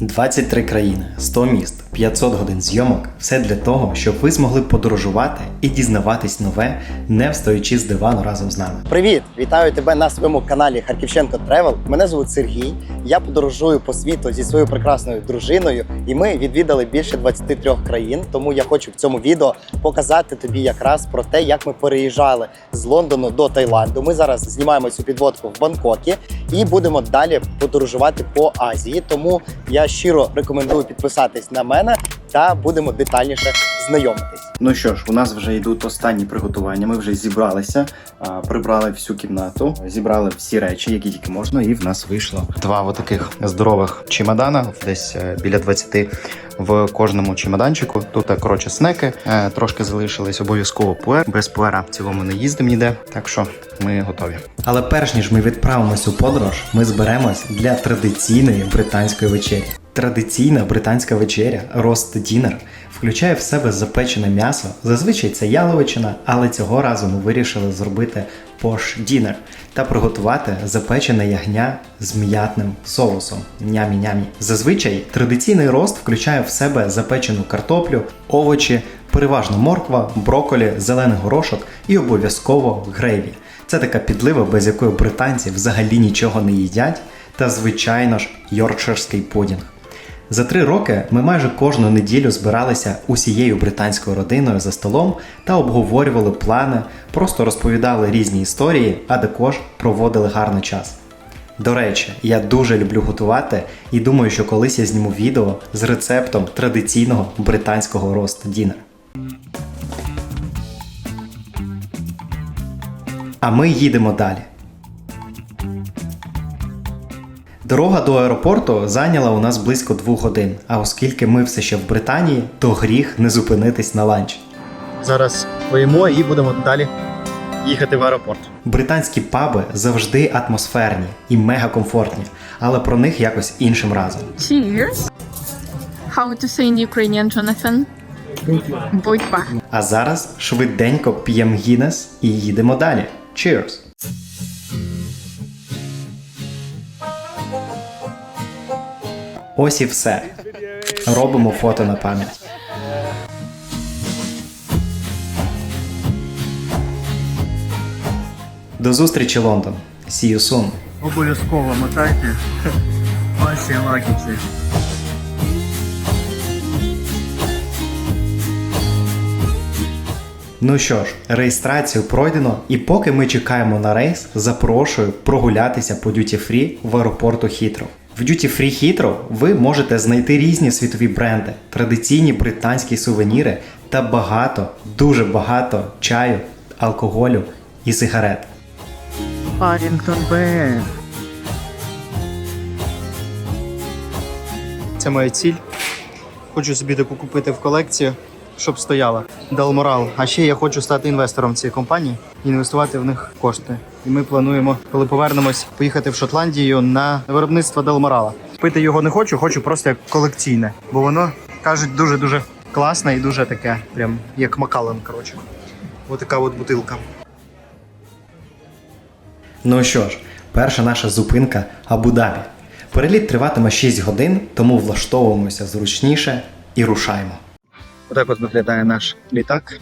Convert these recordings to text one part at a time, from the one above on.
23 країни, 100 міст, 500 годин зйомок все для того, щоб ви змогли подорожувати і дізнаватись нове, не встаючи з дивану разом з нами. Привіт! Вітаю тебе на своєму каналі Харківченко Тревел. Мене звуть Сергій. Я подорожую по світу зі своєю прекрасною дружиною, і ми відвідали більше 23 країн. Тому я хочу в цьому відео показати тобі якраз про те, як ми переїжджали з Лондону до Таїланду. Ми зараз знімаємо цю підводку в Бангкокі і будемо далі подорожувати по Азії. Тому я щиро рекомендую підписатись на мене та будемо детальніше знайомитись. Ну що ж, у нас вже йдуть останні приготування. Ми вже зібралися, прибрали всю кімнату, зібрали всі речі, які тільки можна, і в нас вийшло два отаких здорових чемодана, десь е, біля 20 в кожному чемоданчику. Тут е, коротше снеки, е, трошки залишились обов'язково пуер. Без пуера в цілому не їздимо ніде, так що ми готові. Але перш ніж ми відправимось у подорож, ми зберемось для традиційної британської вечері. Традиційна британська вечеря рост дінер включає в себе запечене м'ясо. Зазвичай це яловичина, але цього разу ми вирішили зробити пош дінер та приготувати запечене ягня з м'ятним соусом. Нямі-нямі. Зазвичай традиційний рост включає в себе запечену картоплю, овочі, переважно морква, броколі, зелений горошок і обов'язково грейві. Це така підлива, без якої британці взагалі нічого не їдять, та звичайно ж йоркширський пудінг. За три роки ми майже кожну неділю збиралися усією британською родиною за столом та обговорювали плани, просто розповідали різні історії, а також проводили гарний час. До речі, я дуже люблю готувати і думаю, що колись я зніму відео з рецептом традиційного британського рост дінер. А ми їдемо далі. Дорога до аеропорту зайняла у нас близько двох годин. А оскільки ми все ще в Британії, то гріх не зупинитись на ланч. Зараз поїмо і будемо далі їхати в аеропорт. Британські паби завжди атмосферні і мега комфортні, але про них якось іншим разом. Cheers. How to say in Ukrainian, Jonathan? Будь ба. А зараз швиденько п'ємо Гіннес і їдемо далі. Cheers! Ось і все. Робимо фото на пам'ять. До зустрічі, Лондон. See you soon. Обов'язково мотайте ваші лакіці. Ну що ж, реєстрацію пройдено, і поки ми чекаємо на рейс, запрошую прогулятися по Duty Free в аеропорту Хітро. В Duty Free Хітро ви можете знайти різні світові бренди, традиційні британські сувеніри та багато, дуже багато чаю, алкоголю і сигарет. Парінгтон Б. Це моя ціль. Хочу собі таку купити в колекцію, щоб стояла. Далморал. А ще я хочу стати інвестором цієї компанії і інвестувати в них кошти. І ми плануємо, коли повернемось, поїхати в Шотландію на виробництво Далморала. Пити його не хочу, хочу просто як колекційне, бо воно кажуть дуже дуже класне і дуже таке, прям як Макален. Коротше, отака от бутилка. Ну що ж, перша наша зупинка Абу-Дабі. Переліт триватиме 6 годин, тому влаштовуємося зручніше і рушаємо. Отак от виглядає наш літак.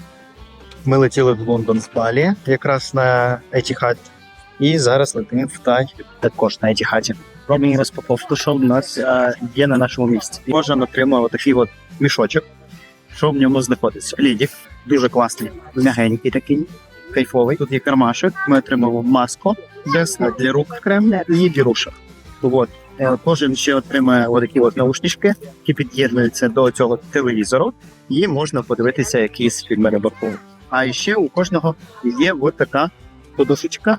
Ми летіли в Лондон з Балі, якраз на Етіхад. І зараз летимо в Тай, також на Етіхаді. Робимо розпаковку, що в нас е, є на нашому місці. Кожен отримав отакий от мішочок, що в ньому знаходиться. Лідік, дуже класний, м'ягенький такий, кайфовий. Тут є кармашок. Ми отримали маску для, для рук крем і вірушок. От. Е, Кожен ще отримає отакі от наушнички, які під'єднуються до цього телевізору, і можна подивитися якісь фільми на. А ще у кожного є от така подушечка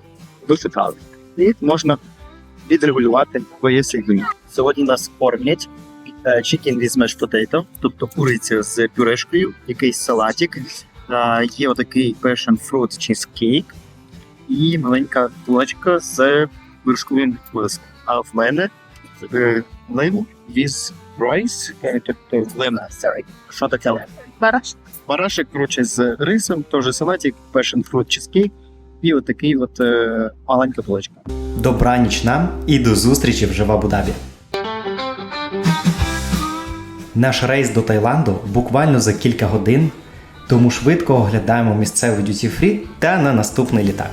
цікаві. І можна відрегулювати своє сьогодні. Сьогодні нас кормять е, chicken with mashed potato, тобто куриця з пюрешкою, якийсь салатик, е, є отакий passion fruit cheesecake і маленька булочка з вершковим виском. А в мене lemon with rice. Що таке lemon? Бараш. Барашек, коротше, з рисом, теж салатик, passion fruit cheesecake і отакий от е, маленька булочка. Добраніч нам і до зустрічі вже в Абу-Дабі. Наш рейс до Таїланду буквально за кілька годин, тому швидко оглядаємо місцевий duty free та на наступний літак.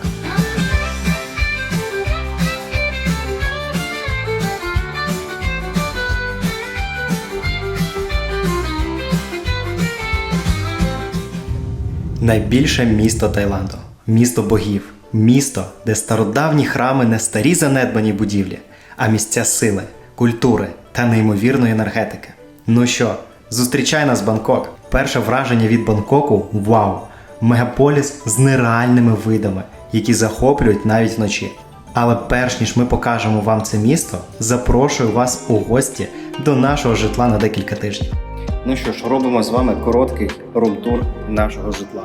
Найбільше місто Таїланду, місто богів, місто, де стародавні храми не старі занедбані будівлі, а місця сили, культури та неймовірної енергетики. Ну що, зустрічай нас Бангкок. Перше враження від Бангкоку вау! Мегаполіс з нереальними видами, які захоплюють навіть вночі. Але перш ніж ми покажемо вам це місто, запрошую вас у гості до нашого житла на декілька тижнів. Ну що ж, робимо з вами короткий рум-тур нашого житла.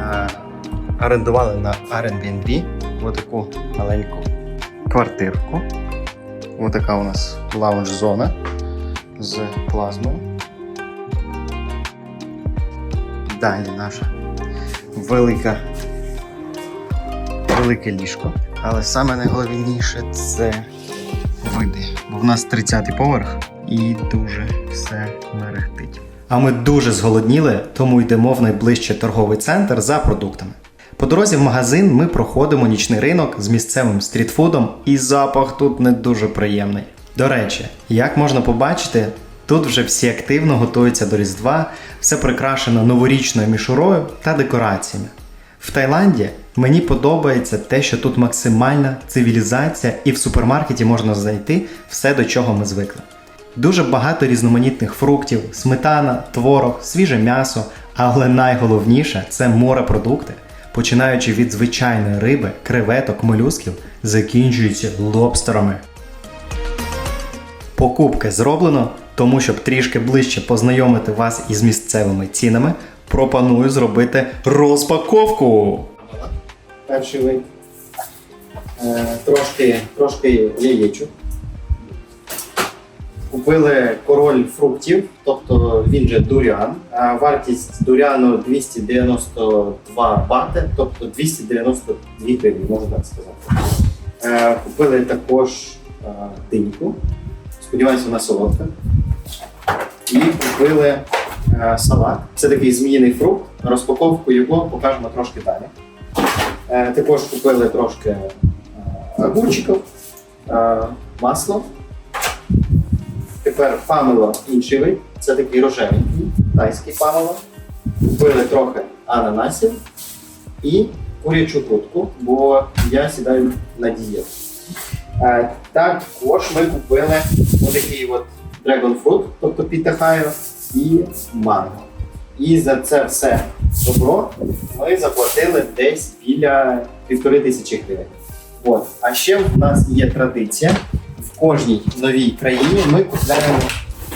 Е, орендували на Airbnb отаку маленьку квартирку. Отака у нас лаунж-зона з плазмою. Далі наша велика, велике ліжко. Але саме найголовніше це види. Бо в нас 30-й поверх і дуже все мерехтить. А ми дуже зголодніли, тому йдемо в найближчий торговий центр за продуктами. По дорозі в магазин ми проходимо нічний ринок з місцевим стрітфудом, і запах тут не дуже приємний. До речі, як можна побачити, тут вже всі активно готуються до Різдва, все прикрашено новорічною мішурою та декораціями. В Таїланді мені подобається те, що тут максимальна цивілізація, і в супермаркеті можна знайти все, до чого ми звикли. Дуже багато різноманітних фруктів, сметана, творог, свіже м'ясо, але найголовніше це морепродукти, починаючи від звичайної риби, креветок, молюсків, закінчуючи лобстерами. Покупки зроблено, тому щоб трішки ближче познайомити вас із місцевими цінами, пропоную зробити розпаковку. Перший вид. Е, трошки, трошки яєчок. Купили король фруктів, тобто він же дуріан. Вартість дуріану 292 бати, тобто 292 гривні, можна так сказати. Е, купили також е, диньку. Сподіваюся, вона солодка. І купили е, салат. Це такий зміїний фрукт. Розпаковку його покажемо трошки далі. Також купили трошки огурчиків, масло. Тепер памело інший вид. Це такий рожевенький, тайський памело. Купили трохи ананасів і курячу грудку, бо я сідаю на дієту. Е, Також ми купили отакий от Dragon Fruit, тобто пітахаю, і манго. І за це все добро ми заплатили десь біля півтори тисячі гривень. От. А ще в нас є традиція. Кожній новій країні ми купляємо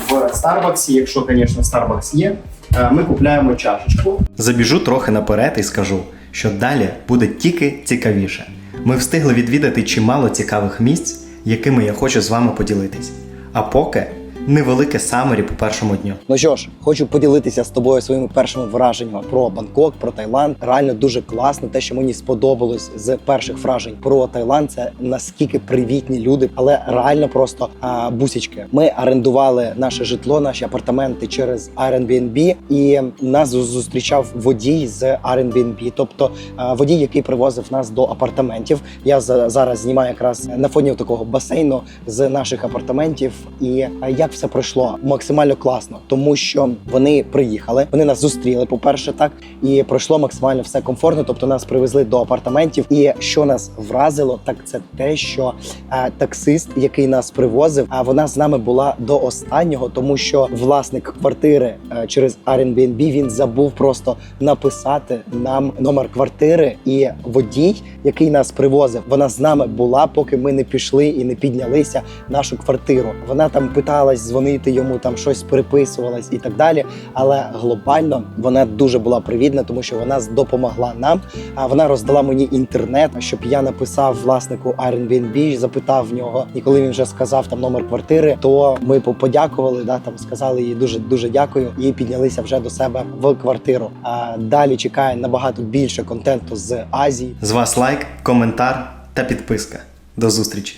в Starbucks, якщо, звісно, Starbucks є, е, ми купляємо чашечку. Забіжу трохи наперед і скажу, що далі буде тільки цікавіше. Ми встигли відвідати чимало цікавих місць, якими я хочу з вами поділитись. А поки невелике самері по першому дню. Ну що ж, хочу поділитися з тобою своїми першими враженнями про Бангкок, про Таїланд. Реально дуже класно. Те, що мені сподобалось з перших вражень про Таїланд, це наскільки привітні люди, але реально просто а, бусічки. Ми орендували наше житло, наші апартаменти через Airbnb, і нас зустрічав водій з Airbnb, тобто а, водій, який привозив нас до апартаментів. Я за- зараз знімаю якраз на фоні такого басейну з наших апартаментів. І а, як все пройшло максимально класно, тому що вони приїхали, вони нас зустріли. По перше, так і пройшло максимально все комфортно. Тобто нас привезли до апартаментів. І що нас вразило, так це те, що е, таксист, який нас привозив, а вона з нами була до останнього, тому що власник квартири е, через Airbnb, він забув просто написати нам номер квартири. І водій, який нас привозив, вона з нами була, поки ми не пішли і не піднялися нашу квартиру. Вона там питалась дзвонити йому, там щось переписувалась і так далі. Але глобально вона дуже була привітна, тому що вона допомогла нам. А вона роздала мені інтернет, щоб я написав власнику Airbnb, запитав в нього. І коли він вже сказав там номер квартири, то ми по- подякували. Да, там сказали їй дуже дуже дякую. І піднялися вже до себе в квартиру. А далі чекає набагато більше контенту з Азії. З вас лайк, коментар та підписка. До зустрічі!